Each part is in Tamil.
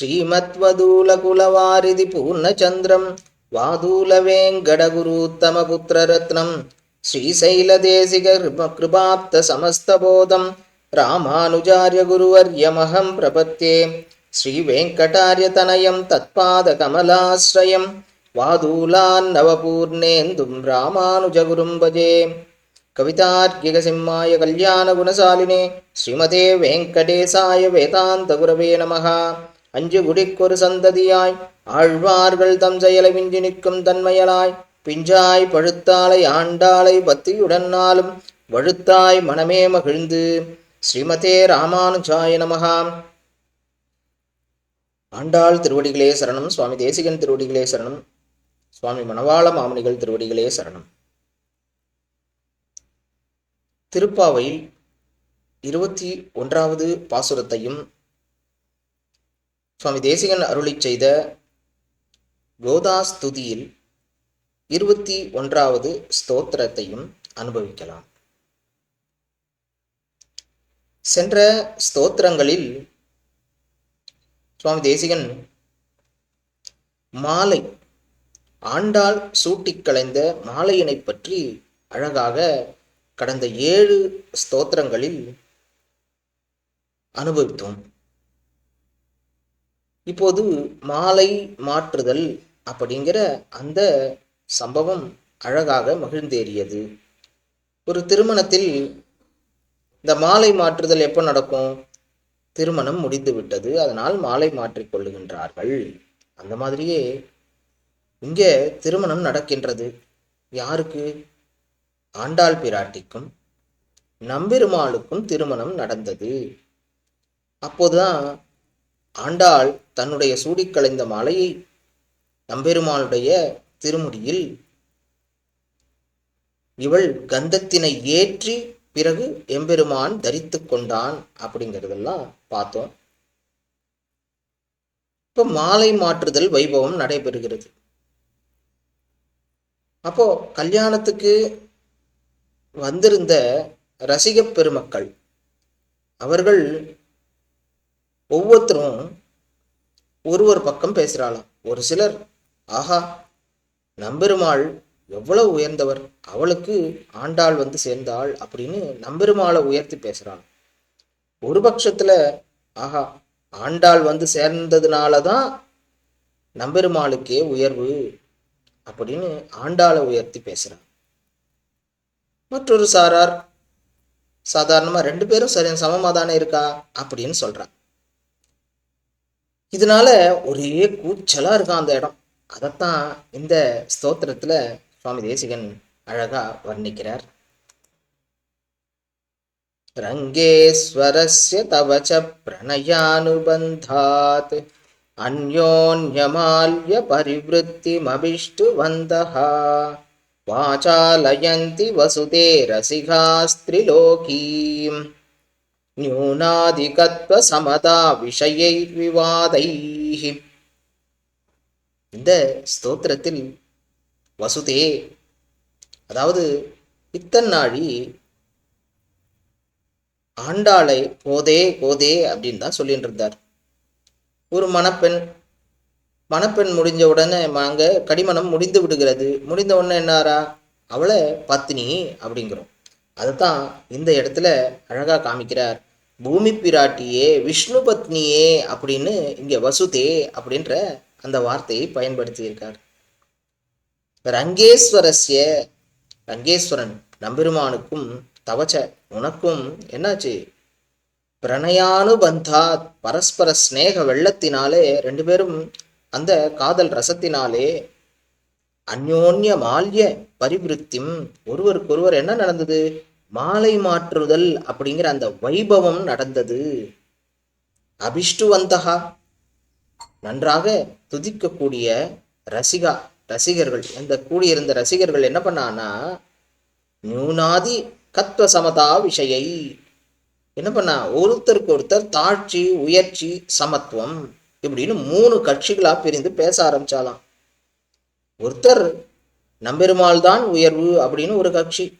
శ్రీమత్వదూలకులవారిది పూర్ణచంద్రం వాదూల వెంకటగురుత్తమపుత్రరత్నం శ్రీశైలదేశిక కృపాప్త సమస్తబోధం రామానుజార్య గురువర్యమహం ప్రపత్తే శ్రీవేంకటార్యతనయం తత్పాదకమలాశ్రయం వాదూలాన్నవపూర్ణేందుం రామానుజగురుం భజే. కవితార్కికసింహాయ కళ్యాణగుణశాలినే శ్రీమతే వెంకటేశాయ వేదాంతగురవే నమ. அஞ்சு குடிக்கொரு சந்ததியாய். ஆழ்வார்கள் தம் செயலவின்றி நிற்கும் தன்மையலாய். பிஞ்சாய் பழுத்தாளை ஆண்டாளை பக்தியுடன் நாளும் வழுத்தாய் மனமே மகிழ்ந்து. ஸ்ரீமதே ராமானுஜாய நமகாம் ஆண்டாள் திருவடிகளே சரணம். சுவாமி தேசிகன் திருவடிகளே சரணம். சுவாமி மணவாள மாமனிகள் திருவடிகளே சரணம். திருப்பாவையில் இருபத்தி ஒன்றாவது பாசுரத்தையும் சுவாமி தேசிகன் அருளி செய்த கோதாஸ்துதியில் இருபத்தி ஒன்றாவது ஸ்தோத்திரத்தையும் அனுபவிக்கலாம். சென்ற ஸ்தோத்திரங்களில் சுவாமி தேசிகன் மாலை ஆண்டாள் சூட்டிக் கலைந்த மாலையினை பற்றி அழகாக கடந்த ஏழு ஸ்தோத்திரங்களில் அனுபவித்தோம். இப்போது மாலை மாற்றுதல் அப்படிங்கிற அந்த சம்பவம் அழகாக மகிழ்ந்தேறியது. ஒரு திருமணத்தில் இந்த மாலை மாற்றுதல் எப்போ நடக்கும்? திருமணம் முடிந்து விட்டது. அதனால் மாலை மாற்றிக்கொள்ளுகின்றார்கள் அந்த மாதிரியே இங்கே திருமணம் நடக்கின்றது. யாருக்கு? ஆண்டாள் பிராட்டிக்கும் நம்பெருமாளுக்கும் திருமணம் நடந்தது. அப்போதுதான் ஆண்டாள் தன்னுடைய சூடிக்கலைந்த மாலையை நம்பெருமானுடைய திருமுடியில் இவள் கந்தத்தினை ஏற்றி பிறகு எம்பெருமான் தரித்து கொண்டான் அப்படிங்கிறதெல்லாம் பார்த்தோம். இப்போ மாலை மாற்றுதல் வைபவம் நடைபெறுகிறது. அப்போ கல்யாணத்துக்கு வந்திருந்த ரசிக பெருமக்கள் அவர்கள் ஒவ்வொருத்தரும் ஒரு ஒரு பக்கம் பேசுகிறாளாம் ஒரு சிலர் ஆஹா நம்பெருமாள் எவ்வளவு உயர்ந்தவர். அவளுக்கு ஆண்டாள் வந்து சேர்ந்தாள் அப்படின்னு நம்பெருமாளை உயர்த்தி பேசுகிறாள் ஒரு பட்சத்தில் ஆஹா ஆண்டாள் வந்து சேர்ந்ததுனால தான் நம்பெருமாளுக்கே உயர்வு அப்படின்னு ஆண்டாளை உயர்த்தி பேசுகிறான் மற்றொரு சாரார் சாதாரணமாக ரெண்டு பேரும் சரி சமமாக தானே இருக்கா? அப்படின்னு சொல்கிறான் இதனால ஒரே கூச்சலாக இருக்கும் அந்த இடம். அதைத்தான் இந்த ஸ்தோத்திரத்தில் சுவாமி தேசிகன் அழகா வர்ணிக்கிறார். ரங்கேஸ்வரஸ்ய தவச்ச பிரணயானுபந்தாத் அந்யோன்யமால்ய பரிவத்திமபிஷ்டு வந்தஹா वाचालयन्ति வசுதே रसिघास्त्रिलोकीम् நியூனாதிகத்வசமதா விஷயை விவாதை இந்த ஸ்தோத்திரத்தில் வசுதே அதாவது பித்தநாழி ஆண்டாளை போதே போதே அப்படின்னு தான் சொல்லிட்டு இருந்தார் ஒரு மணப்பெண் மணப்பெண் முடிஞ்ச உடனே அங்கே கடிமணம் முடிந்து விடுகிறது. முடிந்த உடனே என்னாரா அவளை பத்தினி அப்படிங்கிறோம். அதுதான் இந்த இடத்துல அழகா காமிக்கிறார். பூமி பிராட்டியே விஷ்ணு பத்னியே அப்படின்னு இங்கே வசுதே அப்படின்ற அந்த வார்த்தையை பயன்படுத்தியிருக்கார். ரங்கேஸ்வரஸ்ய ரங்கேஸ்வரன் நம்பெருமானுக்கும் தவச்ச உனக்கும் என்னாச்சு? பிரணயானுபந்தா பரஸ்பர ஸ்நேக வெள்ளத்தினாலே ரெண்டு பேரும் அந்த காதல் ரசத்தினாலே அந்யோன்ய மால்ய பரிவிருத்தியும் ஒருவருக்கொருவர் என்ன நடந்தது? மாலை மாற்றுதல் அப்படிங்கிற அந்த வைபவம் நடந்தது. அபிஷ்டுவந்தகா. நன்றாக துதிக்கக்கூடிய ரசிகா ரசிகர்கள் அந்த கூடியிருந்த ரசிகர்கள் என்ன பண்ணானா நியூனாதி கத்வ சமதா விஷயை. என்ன பண்ணா ஒருத்தருக்கு ஒருத்தர் தாழ்ச்சி உயர்ச்சி சமத்துவம் இப்படின்னு மூணு கட்சிகளா பிரிந்து பேச ஆரம்பிச்சாலாம். ஒருத்தர் நம்பெருமாள் தான் உயர்வு அப்படின்னு ஒரு கட்சி.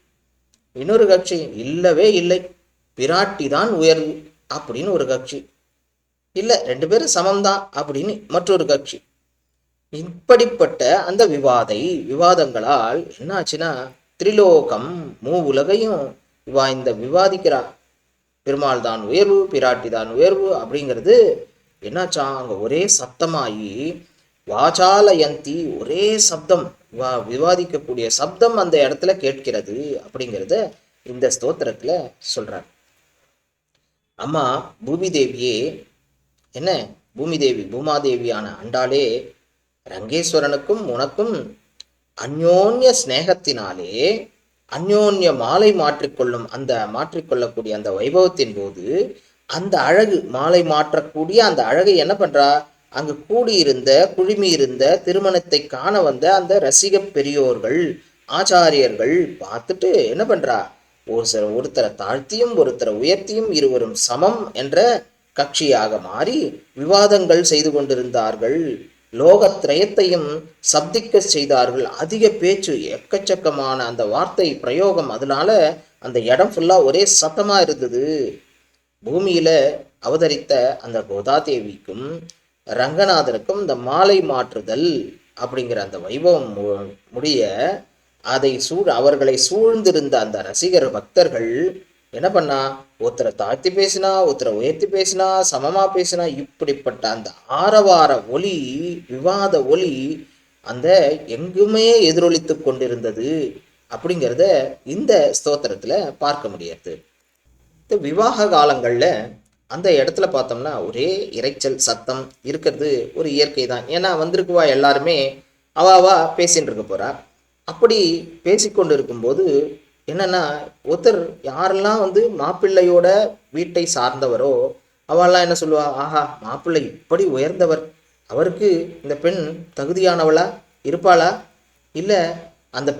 இன்னொரு கட்சி இல்லவே இல்லை. பிராட்டி தான் உயர்வு அப்படின்னு ஒரு கட்சி. இல்லை ரெண்டு பேரும் சமம்தான் அப்படின்னு மற்றொரு கட்சி. இப்படிப்பட்ட அந்த விவாதை விவாதங்களால் என்னாச்சுன்னா திரிலோகம் மூ உலகையும் இவா இந்த விவாதிக்கிறா பெருமாள் தான் உயர்வு பிராட்டி தான் உயர்வு அப்படிங்கிறது என்னாச்சா அங்கே ஒரே சப்தமாகி வாசாலயந்தி ஒரே சப்தம். வா விவாதிக்கக்கூடிய சப்தம் அந்த இடத்துல கேட்கிறது அப்படிங்கிறத இந்த ஸ்தோத்திரத்துல சொல்கிறார் அம்மா பூமி தேவியே என்ன? பூமி தேவி பூமாதேவியான அண்டாலே ரங்கேஸ்வரனுக்கும் உனக்கும் அந்யோன்ய ஸ்நேகத்தினாலே அந்யோன்ய மாலை மாற்றிக்கொள்ளும் அந்த மாற்றிக்கொள்ளக்கூடிய அந்த வைபவத்தின் போது அந்த அழகு மாலை மாற்றக்கூடிய அந்த அழகை என்ன பண்றா? அங்கு கூடியிருந்த குழுமி இருந்த திருமணத்தை காண வந்த அந்த ரசிக பெரியோர்கள் ஆச்சாரியர்கள் பார்த்துட்டு என்ன பண்றா? ஒரு சில ஒருத்தரை தாழ்த்தியும் ஒருத்தரை உயர்த்தியும் இருவரும் சமம் என்ற கட்சியாக மாறி விவாதங்கள் செய்து கொண்டிருந்தார்கள். லோகத்ரயத்தையும் சப்திக்க செய்தார்கள். அதிக பேச்சு எக்கச்சக்கமான அந்த வார்த்தை பிரயோகம் அதனால அந்த இடம் ஃபுல்லா ஒரே சத்தமா இருந்தது. பூமியில அவதரித்த அந்த கோதாதேவிக்கும் ரங்கநாதனுக்கும் இந்த மாலை மாற்றுதல் அப்படிங்கிற அந்த வைபவம் மு- முடிய அதை சூழ் அவர்களை சூழ்ந்திருந்த அந்த ரசிகர் பக்தர்கள் என்ன பண்ணா ஒருத்தரை தாழ்த்தி பேசினா ஒருத்தரை உயர்த்தி பேசினா சமமா பேசினா இப்படிப்பட்ட அந்த ஆரவார ஒலி விவாத ஒலி அந்த எங்குமே எதிரொலித்து கொண்டிருந்தது அப்படிங்கிறத இந்த ஸ்தோத்திரத்துல பார்க்க முடியாது. இந்த விவாக காலங்கள்ல அந்த இடத்துல பார்த்தோம்னா ஒரே இரைச்சல் சத்தம் இருக்கிறது ஒரு இயற்கை தான். ஏன்னா வந்திருக்குவா எல்லாருமே அவாவா பேசின்னு இருக்க போறா. அப்படி பேசிக்கொண்டு இருக்கும்போது என்னன்னா ஒருத்தர் யாரெல்லாம் வந்து மாப்பிள்ளையோட வீட்டை சார்ந்தவரோ அவெல்லாம் என்ன சொல்லுவா ஆஹா மாப்பிள்ளை இப்படி உயர்ந்தவர். அவருக்கு இந்த பெண் தகுதியானவளா இருப்பாளா? இல்லை அந்த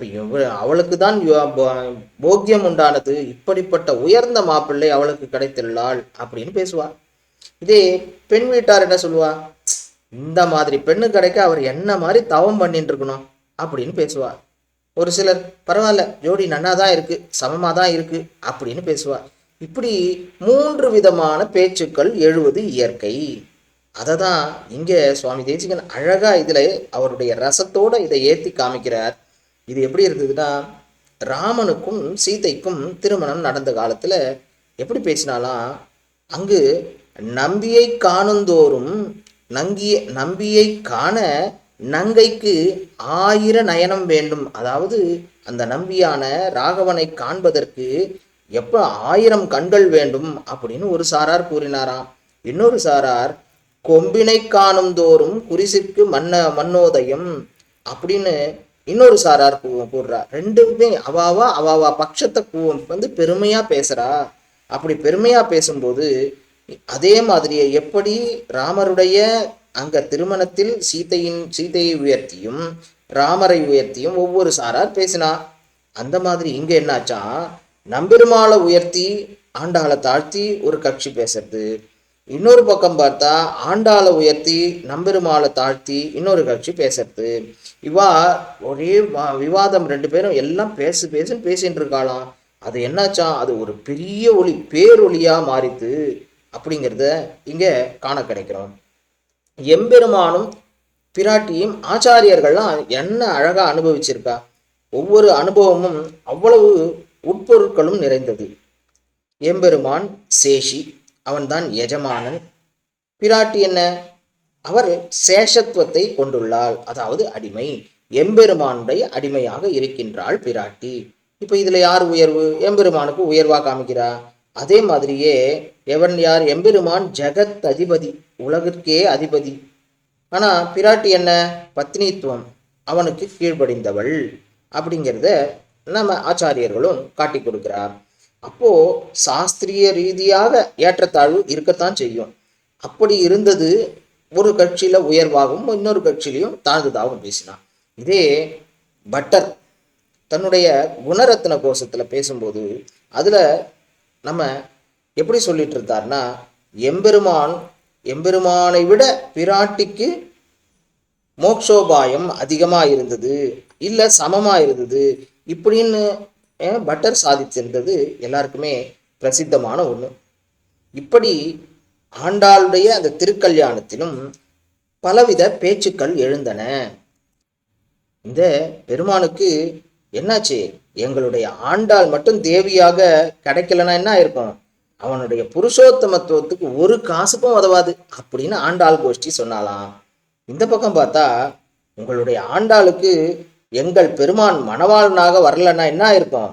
அவளுக்கு தான் யோ- போக்கியம் உண்டானது. இப்படிப்பட்ட உயர்ந்த மாப்பிள்ளை அவளுக்கு கிடைத்துள்ளாள் அப்படின்னு பேசுவா. இதே பெண் வீட்டார் என்ன சொல்லுவா? இந்த மாதிரி பெண்ணு கிடைக்க அவர் என்ன மாதிரி தவம் பண்ணிட்டு இருக்கணும் அப்படின்னு பேசுவா. ஒரு சிலர் பரவாயில்ல ஜோடி நன்னா தான் இருக்கு சமமாக தான் இருக்கு அப்படின்னு பேசுவா. இப்படி மூன்று விதமான பேச்சுக்கள் எழுவது இயற்கை. அதை தான் இங்கே சுவாமி தேசிகன் அழகா இதில் அவருடைய ரசத்தோடு இதை ஏற்றி காமிக்கிறார். இது எப்படி இருந்ததுன்னா ராமனுக்கும் சீதைக்கும் திருமணம் நடந்த காலத்தில் எப்படி பேசினாலாம் அங்கு நம்பியை காணுந்தோறும் நங்கிய நம்பியை காண நங்கைக்கு ஆயிர நயனம் வேண்டும். அதாவது அந்த நம்பியான ராகவனை காண்பதற்கு எப்போ ஆயிரம் கண்கள் வேண்டும் அப்படின்னு ஒரு சாரார் கூறினாராம். இன்னொரு சாரார் கொம்பினை காணும் தோறும் குரிசிற்கு மன்ன மன்னோதயம் அப்படின்னு இன்னொரு சாரார் கூவம் கூடுறா ரெண்டுமே அவாவா அவாவா பட்சத்தை கூவம் வந்து பெருமையா பேசுறா. அப்படி பெருமையா பேசும்போது அதே மாதிரியே எப்படி ராமருடைய அங்க திருமணத்தில் சீதையின் சீதையை உயர்த்தியும் ராமரை உயர்த்தியும் ஒவ்வொரு சாரார் பேசினா அந்த மாதிரி இங்க என்னாச்சா நம்பெருமாளை உயர்த்தி ஆண்டாளை தாழ்த்தி ஒரு கட்சி பேசுறது. இன்னொரு பக்கம் பார்த்தா ஆண்டாளை உயர்த்தி நம்பெருமாளை தாழ்த்தி இன்னொரு கட்சி பேசுறது. இவா ஒரே வா- விவாதம் ரெண்டு பேரும் எல்லாம் பேசு பேசுன்னு பேசிட்டு இருக்காளாம். அது என்னாச்சா? அது ஒரு பெரிய ஒளி பேரொளியா மாறித்து அப்படிங்கிறத இங்க காண கிடைக்கிறோம். எம்பெருமானும் பிராட்டியும் ஆச்சாரியர்கள்லாம் என்ன அழகா அனுபவிச்சிருக்கா? ஒவ்வொரு அனுபவமும் அவ்வளவு உட்பொருட்களும் நிறைந்தது. எம்பெருமான் சேஷி அவன்தான் எஜமானன். பிராட்டி என்ன? அவர் சேஷத்துவத்தை கொண்டுள்ளாள். அதாவது அடிமை. எம்பெருமானுடைய அடிமையாக இருக்கின்றாள் பிராட்டி. இப்போ இதுல யார் உயர்வு? எம்பெருமானுக்கு உயர்வா காமிக்கிறா? அதே மாதிரியே எவன் யார்? எம்பெருமான் ஜெகத் அதிபதி. உலகிற்கே அதிபதி. ஆனா பிராட்டி என்ன? பத்னித்துவம். அவனுக்கு கீழ்ப்படிந்தவள். அப்படிங்கிறத நம்ம ஆச்சாரியர்களும் காட்டி கொடுக்கிறார். அப்போ சாஸ்திரிய ரீதியாக ஏற்றத்தாழ்வு இருக்கத்தான் செய்யும். அப்படி இருந்தது ஒரு கட்சியில உயர்வாகவும் இன்னொரு கட்சியிலையும் தாழ்ந்ததாகவும் பேசினான். இதே பட்டர் தன்னுடைய குணரத்ன கோஷத்துல பேசும்போது அதுல நம்ம எப்படி சொல்லிட்டு இருந்தார்னா எம்பெருமான் எம்பெருமானை விட பிராட்டிக்கு மோக்ஷோபாயம் அதிகமா இருந்தது இல்ல சமமா இருந்தது இப்படின்னு பட்டர் சாதித்திருந்தது எல்லாருக்குமே பிரசித்தமான ஒன்று இப்படி ஆண்டாளுடைய அந்த திருக்கல்யாணத்திலும் பலவித பேச்சுக்கள் எழுந்தன. இந்த பெருமானுக்கு என்னாச்சு? எங்களுடைய ஆண்டாள் மட்டும் தேவியாக கிடைக்கலன்னா என்ன இருக்கும் அவனுடைய புருஷோத்தமத்துவத்துக்கு ஒரு காசுக்கும் உதவாது அப்படின்னு ஆண்டாள் கோஷ்டி சொன்னாலாம் இந்த பக்கம் பார்த்தா உங்களுடைய ஆண்டாளுக்கு எங்கள் பெருமான் மணவாளனாக வரலன்னா என்ன இருக்கும்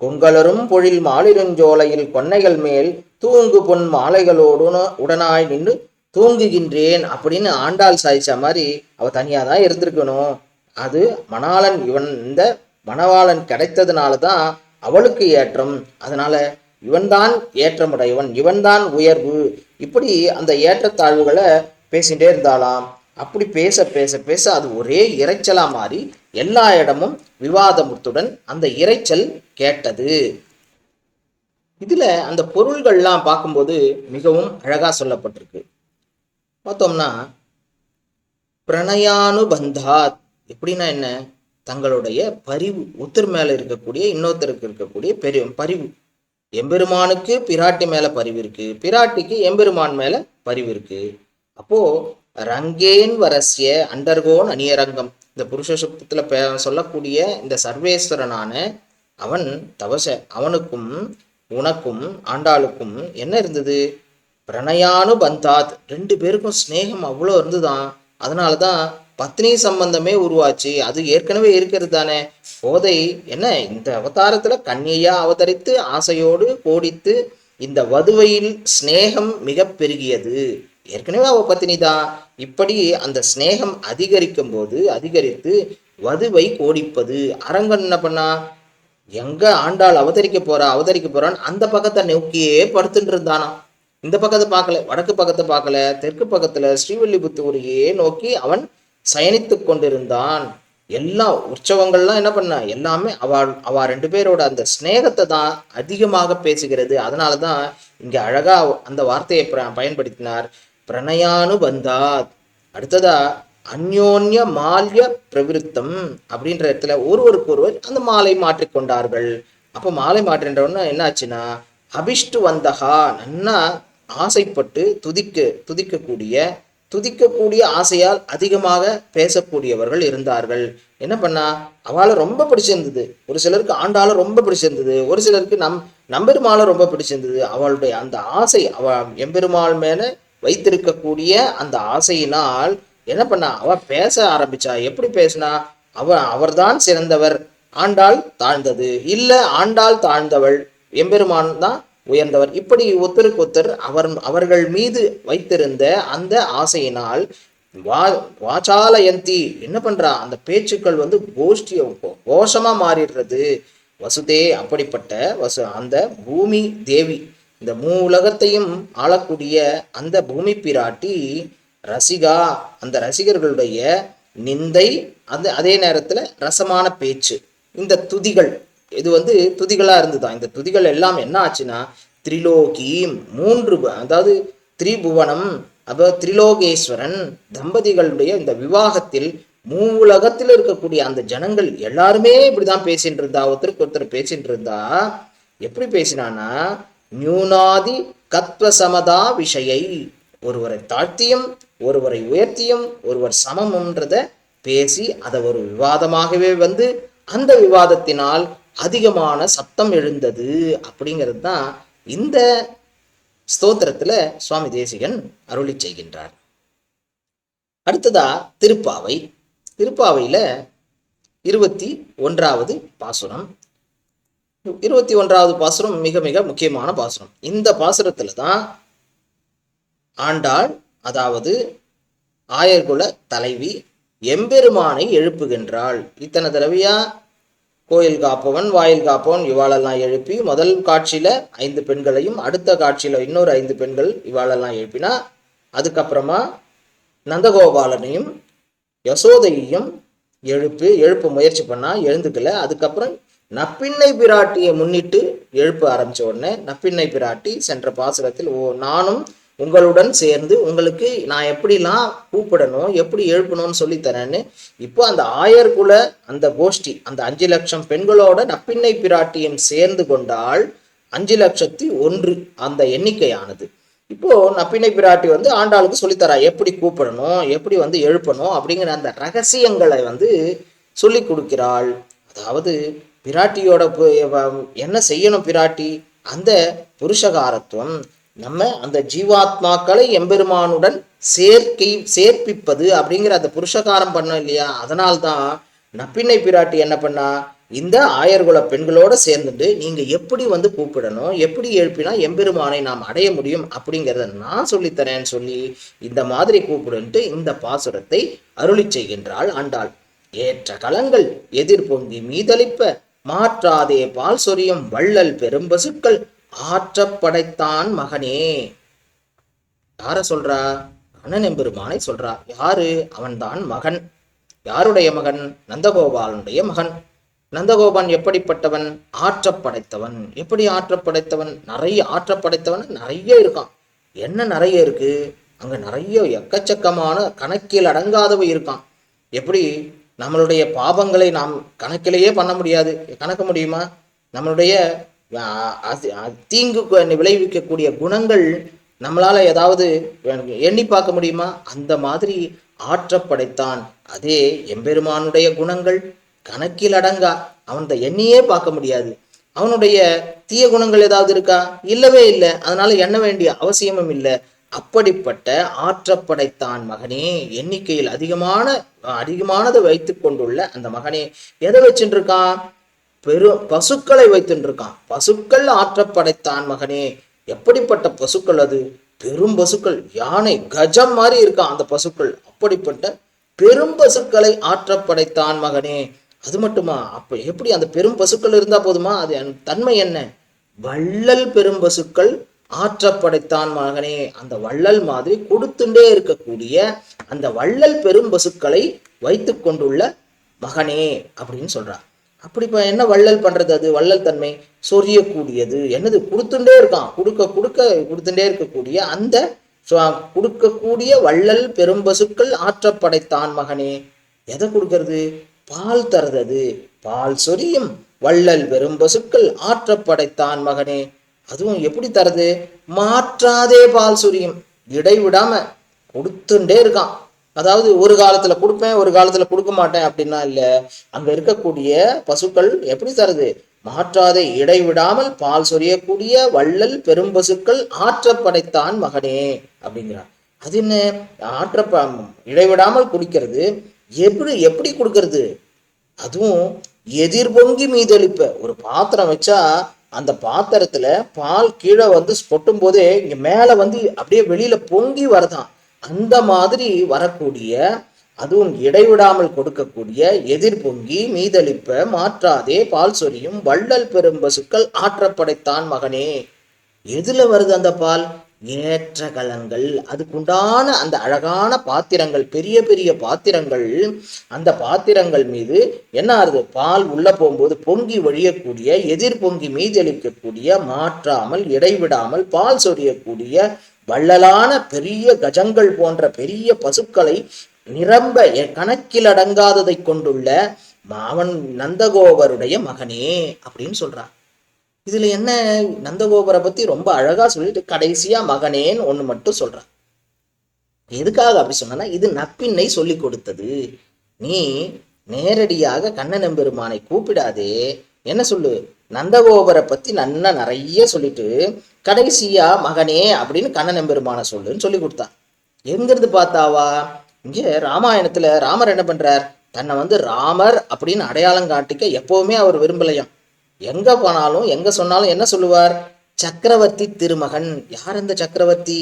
கொங்கலரும் பொழில் மாலிருஞ்சோலையில் கொன்னைகள் மேல் தூங்கு பொன் மாலைகளோடு உடனாய் நின்று தூங்குகின்றேன் அப்படின்னு ஆண்டாள் சாய்ச்ச மாதிரி அவ தனியா தான் இருந்திருக்கணும். அது மணாளன் இவன் இந்த மணவாளன் கிடைத்ததுனால தான் அவளுக்கு ஏற்றம். அதனால இவன்தான் ஏற்றமுடையவன் இவன்தான் உயர்வு. இப்படி அந்த ஏற்றத்தாழ்வுகளை பேசிட்டே இருந்தாலாம் அப்படி பேச பேச பேச அது ஒரே இரைச்சலா மாறி எல்லா இடமும் விவாதமுத்துடன் அந்த இரைச்சல் கேட்டது. இதுல அந்த பொருள்கள்லாம் பார்க்கும்போது மிகவும் அழகா சொல்லப்பட்டிருக்கு. பார்த்தோம்னா பிரணயானுபந்தாத் எப்படின்னா என்ன? தங்களுடைய பரிவு ஒருத்தர் மேல இருக்கக்கூடிய இன்னொருத்தருக்கு இருக்கக்கூடிய பெரிய பரிவு. எம்பெருமானுக்கு பிராட்டி மேல பரிவு இருக்கு. பிராட்டிக்கு எம்பெருமான் மேல பரிவு இருக்கு. அப்போ ரங்கேன் வரசிய அண்டர்கோன் அணியரங்கம். இந்த புருஷ சுத்தத்தில் பே சொல்லக்கூடிய இந்த சர்வேஸ்வரனான அவன் தவச அவனுக்கும் உனக்கும் ஆண்டாளுக்கும் என்ன இருந்தது? பிரணயானுபந்தாத். ரெண்டு பேருக்கும் ஸ்னேகம் அவ்வளோ இருந்துதான். அதனால தான் பத்னி சம்பந்தமே உருவாச்சு. அது ஏற்கனவே இருக்கிறது தானே. போதை என்ன? இந்த அவதாரத்துல கண்ணியா அவதரித்து ஆசையோடு கோடித்து இந்த வதுவையில் ஸ்னேகம் மிக பெருகியது. ஏற்கனவே அவ பத்தினி தான் இப்படி அந்த ஸ்நேகம் அதிகரிக்கும் போது அதிகரித்து வதுவை கோடிப்பது. அரங்கன் என்ன பண்ணா? எங்க ஆண்டாள் அவதரிக்க போறா அவதரிக்க போறான்னு அந்த பக்கத்தை நோக்கியே படுத்துட்டு இருந்தானா இந்த பக்கத்தை பார்க்கல வடக்கு பக்கத்தை பார்க்கல தெற்கு பக்கத்துல ஸ்ரீவில்லிபுத்தூரையே நோக்கி அவன் சயனித்து கொண்டிருந்தான். எல்லா உற்சவங்கள்லாம் என்ன பண்ண? எல்லாமே அவ அவ ரெண்டு பேரோட அந்த ஸ்நேகத்தை தான் அதிகமாக பேசுகிறது. அதனால தான் இங்க அழகா அந்த வார்த்தையை பயன்படுத்தினார். பிரணயானுபந்தாத். அடுத்ததா அந்யோன்ய மால்ய பிரவிருத்தம் அப்படின்ற இடத்துல ஒருவருக்கு ஒருவர் அந்த மாலை மாற்றிக்கொண்டார்கள் அப்போ மாலை மாற்றின்றவொன்னு என்னாச்சுன்னா அபிஷ்டு வந்தகா நன்னா ஆசைப்பட்டு துதிக்க துதிக்கக்கூடிய துதிக்கக்கூடிய ஆசையால் அதிகமாக பேசக்கூடியவர்கள் இருந்தார்கள். என்ன பண்ணா அவளை ரொம்ப பிடிச்சிருந்தது. ஒரு சிலருக்கு ஆண்டாளை ரொம்ப பிடிச்சிருந்தது. ஒரு சிலருக்கு நம் நம்பெருமாளை ரொம்ப பிடிச்சிருந்தது. அவளுடைய அந்த ஆசை அவ எம்பெருமாள் மேலே வைத்திருக்கக்கூடிய அந்த ஆசையினால் என்ன பண்ணா? அவ பேச ஆரம்பிச்சா. எப்படி பேசினா? அவ அவர்தான் சிறந்தவர். ஆண்டாள் தாழ்ந்தது. இல்ல ஆண்டாள் தாழ்ந்தவள். எம்பெருமான் தான் உயர்ந்தவர். இப்படி ஒத்தருக்கு ஒத்தர் அவர் அவர்கள் மீது வைத்திருந்த அந்த ஆசையினால் வா வாச்சாலயந்தி என்ன பண்றா? அந்த பேச்சுக்கள் வந்து கோஷ்டிய கோஷமா மாறிடுறது. வசுதே அப்படிப்பட்ட வசு அந்த பூமி தேவி இந்த மூ உலகத்தையும் ஆளக்கூடிய அந்த பூமி பிராட்டி ரசிகா. அந்த ரசிகர்களுடைய நிந்தை அந்த அதே நேரத்தில் ரசமான பேச்சு. இந்த துதிகள் இது வந்து துதிகளாக இருந்துதான். இந்த துதிகள் எல்லாம் என்ன ஆச்சுன்னா திரிலோகி மூன்று அதாவது திரிபுவனம் அப்போ திரிலோகேஸ்வரன் தம்பதிகளுடைய இந்த விவாகத்தில் மூவுலகத்தில் இருக்கக்கூடிய அந்த ஜனங்கள் எல்லாருமே இப்படிதான் பேசிட்டு இருந்தா ஒருத்தருக்கு ஒருத்தர் பேசிட்டு இருந்தா எப்படி பேசினான்னா நியூனாதி கத்வ சமதா விஷயை. ஒருவரை தாழ்த்தியும் ஒருவரை உயர்த்தியும் ஒருவர் சமம்ன்றத பேசி அதை ஒரு விவாதமாகவே வந்து அந்த விவாதத்தினால் அதிகமான சத்தம் எழுந்தது அப்படிங்கிறது தான் இந்த ஸ்தோத்திரத்துல சுவாமி தேசிகன் அருளி செய்கின்றார். அடுத்ததா திருப்பாவை. திருப்பாவையில இருபத்தி ஒன்றாவது பாசுரம். இருபத்தி ஒன்றாவது பாசுரம் மிக மிக முக்கியமான பாசுரம். இந்த பாசுரத்துல தான் ஆண்டாள் அதாவது ஆயர்குல தலைவி எம்பெருமானை எழுப்புகின்றாள். இத்தனை தடவையா? கோயில் காப்பவன் வாயில் காப்பவன் இவாளெல்லாம் எழுப்பி முதல் காட்சியில ஐந்து பெண்களையும் அடுத்த காட்சியில இன்னொரு ஐந்து பெண்கள் இவாளெல்லாம் எழுப்பினா அதுக்கப்புறமா நந்தகோபாலனையும் யசோதையையும் எழுப்பி எழுப்ப முயற்சி பண்ணா எழுந்துக்கல. அதுக்கப்புறம் நப்பிண்ணை பிராட்டியை முன்னிட்டு எழுப்ப ஆரம்பிச்ச உடனே நப்பிண்ணை பிராட்டி சென்ற பாசுரத்தில் ஓ நானும் உங்களுடன் சேர்ந்து உங்களுக்கு நான் எப்படிலாம் கூப்பிடணும் எப்படி எழுப்பணும்னு சொல்லி தரேன்னு இப்போ அந்த ஆயர்குல அந்த கோஷ்டி அந்த அஞ்சு லட்சம் பெண்களோட நப்பிண்ணை பிராட்டியும் சேர்ந்து கொண்டால் அஞ்சு லட்சத்தி ஒன்று அந்த எண்ணிக்கையானது. இப்போ நப்பினை பிராட்டி வந்து ஆண்டாளுக்கு சொல்லித்தரா எப்படி கூப்பிடணும் எப்படி வந்து எழுப்பணும்? அப்படிங்கிற அந்த ரகசியங்களை வந்து சொல்லி கொடுக்கிறாள். அதாவது பிராட்டியோட என்ன செய்யணும் பிராட்டி? அந்த புருஷகாரத்துவம். நம்ம அந்த ஜீவாத்மாக்களை எம்பெருமானுடன் சேர்க்கை சேர்ப்பிப்பது அப்படிங்கிற அந்த புருஷகாரம் பண்ணோம் இல்லையா? அதனால்தான் நப்பிண்ணை பிராட்டி என்ன பண்ணா? இந்த ஆயர்குல பெண்களோட சேர்ந்துட்டு நீங்க எப்படி வந்து கூப்பிடணும்? எப்படி எழுப்பினா எம்பெருமானை நாம் அடைய முடியும் அப்படிங்கிறத நான் சொல்லித்தரேன்னு சொல்லி இந்த மாதிரி கூப்பிடுன்ட்டு இந்த பாசுரத்தை அருளி செய்கின்றாள் ஆண்டாள். ஏற்ற கலங்கள் எதிர்பொங்கி மீதளிப்ப மாற்றாதே பால் சொரியும் வள்ளல் பெரும்பசுக்கள் ஆற்றப் படைத்தான் மகனே. யார சொல்றா? அண்ணன் எம்பெருமானை சொல்றா. யாரு? அவன்தான் மகன். யாருடைய மகன்? நந்தகோபாலனுடைய மகன். நந்தகோபான் எப்படிப்பட்டவன்? ஆற்றப்படைத்தவன் எப்படி ஆற்றப்படைத்தவன் நிறைய ஆற்றப்படைத்தவன் நிறைய இருக்கான். என்ன நிறைய இருக்கு? அங்க நிறைய எக்கச்சக்கமான கணக்கில் அடங்காதவை இருக்கான். எப்படி? நம்மளுடைய பாவங்களை நாம் கணக்கிலேயே பண்ண முடியாது. கணக்க முடியுமா? நம்மளுடைய அது- தீங்கு விளைவிக்கக்கூடிய குணங்கள் நம்மளால ஏதாவது எண்ணி பார்க்க முடியுமா? அந்த மாதிரி ஆற்றப்படைத்தான் அதே எம்பெருமானுடைய குணங்கள் கணக்கில் அடங்கா. அவன் எண்ணியே பார்க்க முடியாது. அவனுடைய தீய குணங்கள் ஏதாவது இருக்கா? இல்லவே இல்லை. அதனால எண்ண வேண்டிய அவசியமும் இல்லை. அப்படிப்பட்ட ஆற்றப்படைத்தான் மகனே. எண்ணிக்கையில் அதிகமான அதிகமானதை வைத்து கொண்டுள்ள அந்த மகனே எதை வச்சுருக்கான் பெரும் பெரு பசுக்களை வைத்துருக்கான் இருக்கான் பசுக்கள் ஆற்றப்படைத்தான் மகனே. எப்படிப்பட்ட பசுக்கள் அது? பெரும் பசுக்கள். யானை கஜம் மாதிரி இருக்கான் அந்த பசுக்கள். அப்படிப்பட்ட பெரும் பசுக்களை ஆற்றப்படைத்தான் மகனே. அது மட்டுமா? அப்ப எப்படி அந்த பெரும் பசுக்கள் இருந்தா போதுமா? அது தன்மை என்ன? வள்ளல் பெரும் பசுக்கள் ஆற்றப்படைத்தான் மகனே. அந்த வள்ளல் மாதிரி கொடுத்துட்டே இருக்கக்கூடிய அந்த வள்ளல் பெரும் பசுக்களை வைத்து கொண்டுள்ள மகனே அப்படின்னு சொல்றான். அப்படி இப்ப என்ன வள்ளல் பண்றது அது? வள்ளல் தன்மை சொரியக்கூடியது. என்னது? கொடுத்துட்டே இருக்கான். கொடுக்க கொடுக்க கொடுத்துட்டே இருக்கக்கூடிய அந்த கொடுக்கக்கூடிய வள்ளல் பெரும்பசுக்கள் ஆற்றப்படைத்தான் மகனே. எதை கொடுக்கறது? பால் தருதது. பால் சொரியும் வள்ளல் பெரும்பசுக்கள் ஆற்றப்படைத்தான் மகனே. அதுவும் எப்படி தருது? மாற்றாதே பால் சொரியும். இடைவிடாம கொடுத்துட்டே இருக்கான். அதாவது ஒரு காலத்துல கொடுப்பேன் ஒரு காலத்துல கொடுக்க மாட்டேன் அப்படின்னா இல்ல அங்க இருக்கக்கூடிய பசுக்கள் எப்படி தருது? மாற்றாதே இடைவிடாமல் பால் சொரியக்கூடிய வள்ளல் பெரும்பசுக்கள் ஆற்றப்படைத்தான் மகனே அப்படிங்கிறார் அது என்ன? ஆற்ற இடைவிடாமல் குடிக்கிறது? எப்படி எப்படி கொடுக்கறது? அதுவும் எதிர்பொங்கி மீதளிப்ப ஒரு பாத்திரம் வச்சா அந்த பாத்திரத்துல பால் கீழே வந்து கொட்டும் போதே இங்க மேல வந்து அப்படியே வெளியில பொங்கி வரதான். அந்த மாதிரி வரக்கூடிய அதுவும் இடைவிடாமல் கொடுக்கக்கூடிய எதிர் பொங்கி மீதளிப்ப மாற்றாதே பால் சொரியும் வள்ளல் பெரும்பசுக்கள் ஆற்றப்படைத்தான் மகனே. எதுல வருது அந்த பால்? ஏற்ற கலங்கள் அதுக்குண்டான அந்த அழகான பாத்திரங்கள் பெரிய பெரிய பாத்திரங்கள் அந்த பாத்திரங்கள் மீது என்ன ஆறுது பால் உள்ளே போகும்போது பொங்கி வழியக்கூடிய எதிர் பொங்கி மீதளிக்கக்கூடிய மாற்றாமல் இடைவிடாமல் பால் சொரியக்கூடிய வள்ளலான பெரிய கஜங்கள் போன்ற பெரிய பசுக்களை நிரம்ப எ- கணக்கில் அடங்காததை கொண்டுள்ள அவன் நந்தகோபருடைய மகனே அப்படின்னு சொல்றான். இதுல என்ன நந்தகோபுரை பத்தி ரொம்ப அழகா சொல்லிட்டு கடைசியா மகனேன்னு ஒண்ணு மட்டும் சொல்றான். எதுக்காக அப்படி சொன்னா இது நப்பின்னை சொல்லி கொடுத்தது. நீ நேரடியாக கண்ணன் பெருமானை கூப்பிடாதே. என்ன சொல்லு? நந்தகோபுரை பத்தி நன்னா நிறைய சொல்லிட்டு கடைசியா மகனே அப்படின்னு கண்ணன் பெருமானை சொல்லுன்னு சொல்லி கொடுத்தான். எங்கிருந்து பார்த்தாவா? இங்க ராமாயணத்துல ராமர் என்ன பண்றார்? தன்னை வந்து ராமர் அப்படின்னு அடையாளம் காட்டிக்க எப்பவுமே அவர் விரும்பலையாம். எங்க போனாலும் எங்க சொன்னாலும் என்ன சொல்லுவார்? சக்கரவர்த்தி திருமகன். யார் அந்த சக்கரவர்த்தி?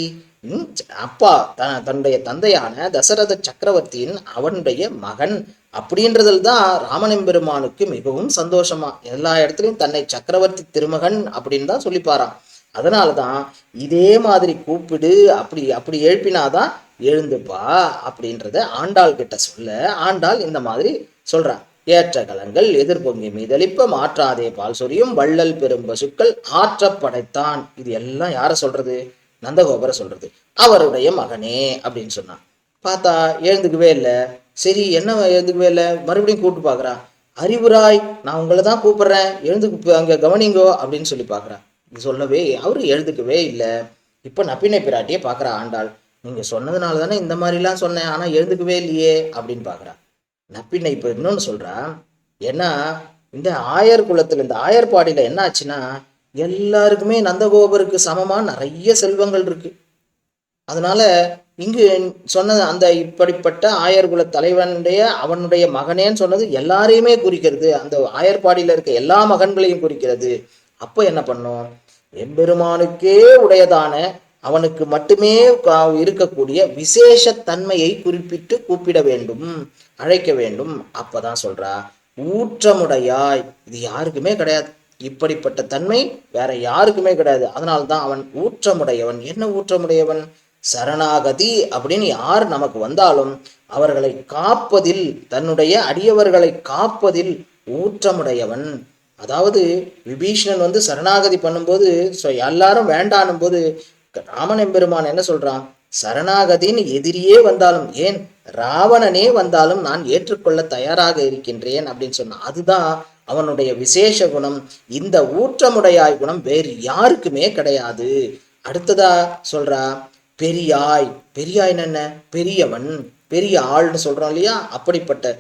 அப்பா த தன்னுடைய தந்தையான தசரத சக்கரவர்த்தியின் அவனுடைய மகன். அப்படின்றதில் தான் ராமனெம்பெருமானுக்கு மிகவும் சந்தோஷமா எல்லா இடத்துலையும் தன்னை சக்கரவர்த்தி திருமகன் அப்படின்னு தான் சொல்லிப்பாராம். அதனால தான் இதே மாதிரி கூப்பிடு அப்படி அப்படி எழுப்பினாதான் எழுந்துப்பா அப்படின்றத ஆண்டாள் கிட்ட சொல்ல ஆண்டாள் இந்த மாதிரி சொல்றான். ஏற்ற கலங்கள் எதிர்பொங்கி மீதளிப்ப மாற்றாதே பால் சொரியும் வள்ளல் பெரும் பசுக்கள் ஆற்றப்படைத்தான் இது எல்லாம் யார சொல்றது? நந்தகோபுர சொல்றது. அவருடைய மகனே அப்படின்னு சொன்னான். பார்த்தா எழுந்துக்கவே இல்லை. சரி என்ன எழுந்துக்கவே இல்லை? மறுபடியும் கூப்பிட்டு பார்க்கறான் அறிவுராய் நான் உங்களை தான் கூப்பிடுறேன். எழுந்து அங்க கவனிங்கோ அப்படின்னு சொல்லி பார்க்கறான் இது சொல்லவே அவரு எழுதுக்கவே இல்லை. இப்போ நப்பினை பிராட்டியை பார்க்குறா ஆண்டாள். நீங்கள் சொன்னதுனால தானே இந்த மாதிரிலாம் சொன்னேன் ஆனால் எழுந்துக்கவே இல்லையே அப்படின்னு பார்க்குறா. நப்பினை இப்போ இன்னொன்று சொல்கிறான் ஏன்னா இந்த ஆயர் குலத்தில் இந்த ஆயர்பாடியில் என்ன ஆச்சுன்னா எல்லாருக்குமே நந்தகோபருக்கு சமமாக நிறைய செல்வங்கள் இருக்கு. அதனால இங்கு சொன்னது அந்த இப்படிப்பட்ட ஆயர்குல தலைவனுடைய அவனுடைய மகனேன்னு சொன்னது எல்லாரையுமே குறிக்கிறது. அந்த ஆயர்பாடியில் இருக்க எல்லா மகன்களையும் குறிக்கிறது. அப்போ என்ன பண்ணும்? எம்பெருமானுக்கே உடையதான அவனுக்கு மட்டுமே இருக்கக்கூடிய விசேஷ தன்மையை குறிப்பிட்டு கூப்பிட வேண்டும். அழைக்க வேண்டும். அப்பதான் சொல்றா ஊற்றமுடையாய். இது யாருக்குமே கிடையாது. இப்படிப்பட்ட தன்மை வேற யாருக்குமே கிடையாது. அதனால்தான் அவன் ஊற்றமுடையவன். என்ன ஊற்றமுடையவன்? சரணாகதி அப்படின்னு யார் நமக்கு வந்தாலும் அவர்களை காப்பதில் தன்னுடைய அடியவர்களை காப்பதில் ஊற்றமுடையவன். அதாவது விபீஷணன் வந்து சரணாகதி பண்ணும்போது ஸோ எல்லாரும் வேண்டானும் போது ராமன் எம்பெருமான் என்ன சொல்றான்? சரணாகதின்னு எதிரியே வந்தாலும் ஏன் ராவணனே வந்தாலும் நான் ஏற்றுக்கொள்ள தயாராக இருக்கின்றேன் அப்படின்னு சொன்னான் அதுதான் அவனுடைய விசேஷ குணம். இந்த ஊற்றமுடையாய் குணம் வேறு யாருக்குமே கிடையாது. அடுத்ததா சொல்றா பெரியாய். பெரியாய் என்ன? பெரியவன். பெரிய ஆள்னு சொல்றோம் இல்லையா? அப்படிப்பட்ட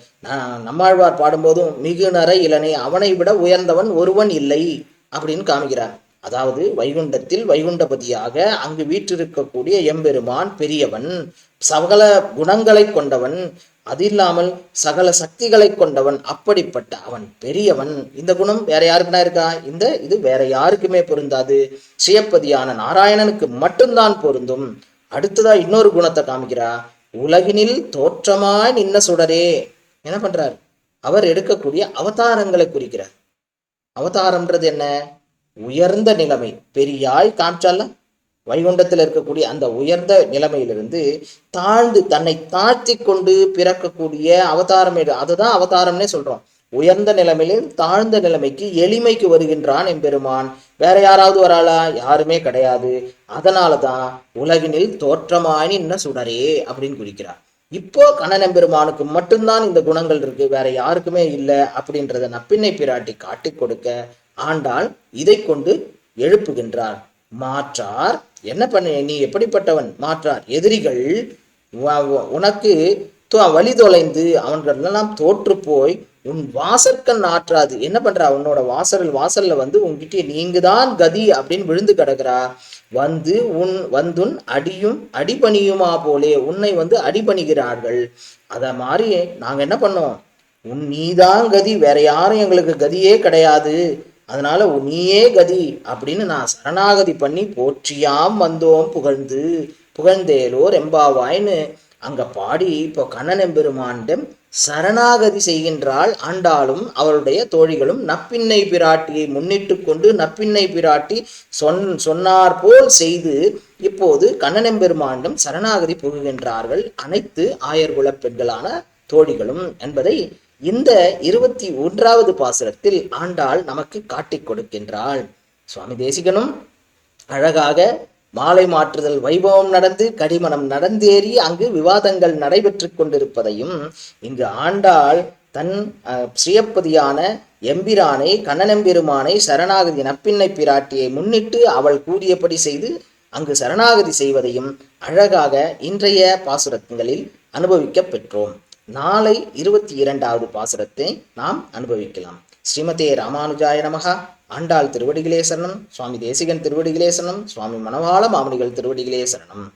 நம்மாழ்வார் பாடும்போதும் மிகுநர இளனை அவனை விட உயர்ந்தவன் ஒருவன் இல்லை அப்படின்னு காமிக்கிறார். அதாவது வைகுண்டத்தில் வைகுண்டபதியாக அங்கு வீற்றிருக்கக்கூடிய எம்பெருமான் பெரியவன் சகல குணங்களை கொண்டவன் அது இல்லாமல் சகல சக்திகளை கொண்டவன் அப்படிப்பட்ட அவன் பெரியவன். இந்த குணம் வேற யாருக்குனா இருக்கா? இந்த இது வேற யாருக்குமே பொருந்தாது. சியப்பதியான நாராயணனுக்கு மட்டும்தான் பொருந்தும். அடுத்ததா இன்னொரு குணத்தை காமிக்கிறா. உலகினில் தோற்றமாய் நின்ன சுடரே. என்ன பண்றார்? அவர் எடுக்கக்கூடிய அவதாரங்களை குறிக்கிறார். அவதாரம்ன்றது என்ன? உயர்ந்த நிலைமை. பெரியாய் காமிச்சால வைகுண்டத்தில் இருக்கக்கூடிய அந்த உயர்ந்த நிலைமையிலிருந்து தாழ்ந்து தன்னை தாழ்த்தி கொண்டு பிறக்கக்கூடிய அவதாரம் அதுதான் அவதாரம்னே சொல்றோம். உயர்ந்த நிலைமையில் தாழ்ந்த நிலைமைக்கு எளிமைக்கு வருகின்றான் எம்பெருமான். வேற யாராவது வராளா? யாருமே கிடையாது. அதனால தான் உலகினில் தோற்றமாய் நின்ன சுடரே அப்படின்னு குறிக்கிறார். இப்போ கண்ணன் எம்பெருமானுக்கு மட்டும்தான் இந்த குணங்கள் இருக்கு. வேற யாருக்குமே இல்லை அப்படின்றத நப்பின்னை பிராட்டி காட்டிக் கொடுக்க ஆண்டாள் இதை கொண்டு எழுப்புகின்றார். மாற்றார். என்ன பண்ண? நீ எப்படிப்பட்டவன்? மாற்றார். எதிரிகள் உனக்கு வழி தொலைந்து அவன்களெல்லாம் தோற்று போய் உன் வாசற்கண் ஆற்றாது என்ன பண்றா? உன்னோட வாசல் வாசல்ல வந்து உன்கிட்ட நீங்க தான் கதி அப்படின்னு விழுந்து கிடக்குறா. வந்து உன் வந்துன் அடியும் அடிபணியுமா போலே உன்னை வந்து அடிபணிகிறார்கள். அத மாதிரி நாங்க என்ன பண்ணோம்? உன் நீதான் கதி. வேற யாரும் எங்களுக்கு கதியே கிடையாது. அதனால நீயே கதி அப்படின்னு நான் சரணாகதி பண்ணி போற்றியாம் வந்தோம் புகழ்ந்து புகழ்ந்தேலோர் எம்பாவாய்ன்னு அங்க பாடி இப்போ கண்ணன் எம்பெருமானிடம் சரணாகதி செய்கின்றாள் ஆண்டாளும் அவருடைய தோழிகளும். நப்பின்னை பிராட்டியை முன்னிட்டு கொண்டு நப்பின்னை பிராட்டி சொன் சொன்னார் போல் செய்து இப்போது கண்ணனெம்பெருமானிடம் சரணாகதி புகுகின்றார்கள் அனைத்து ஆயர்குல பெண்களான தோழிகளும் என்பதை இந்த இருபத்தி ஒன்றாவது பாசுரத்தில் ஆண்டாள் நமக்கு காட்டிக் கொடுக்கின்றாள். சுவாமி தேசிகனும் அழகாக மாலை மாற்றுதல் வைபவம் நடந்து கடிமணம் நடந்தேறி அங்கு விவாதங்கள் நடைபெற்று கொண்டிருப்பதையும் இங்கு ஆண்டாள் தன் ஸ்ரீயப்பதியான எம்பிரானை கண்ணனெம்பெருமானை சரணாகதி நப்பின்னை பிராட்டியை முன்னிட்டு அவள் கூறியபடி செய்து அங்கு சரணாகதி செய்வதையும் அழகாக இன்றைய பாசுரங்களில் அனுபவிக்கப் பெற்றோம். நாளை இருபத்தி இரண்டாவது பாசுரத்தை நாம் அனுபவிக்கலாம். ஸ்ரீமதே ராமானுஜாய நமகா ஆண்டாள் திருவடிகளே சரணம். சுவாமி தேசிகன் திருவடிகளே சரணம். சுவாமி மணவாள மாமணிகள் திருவடிகளே சரணம்.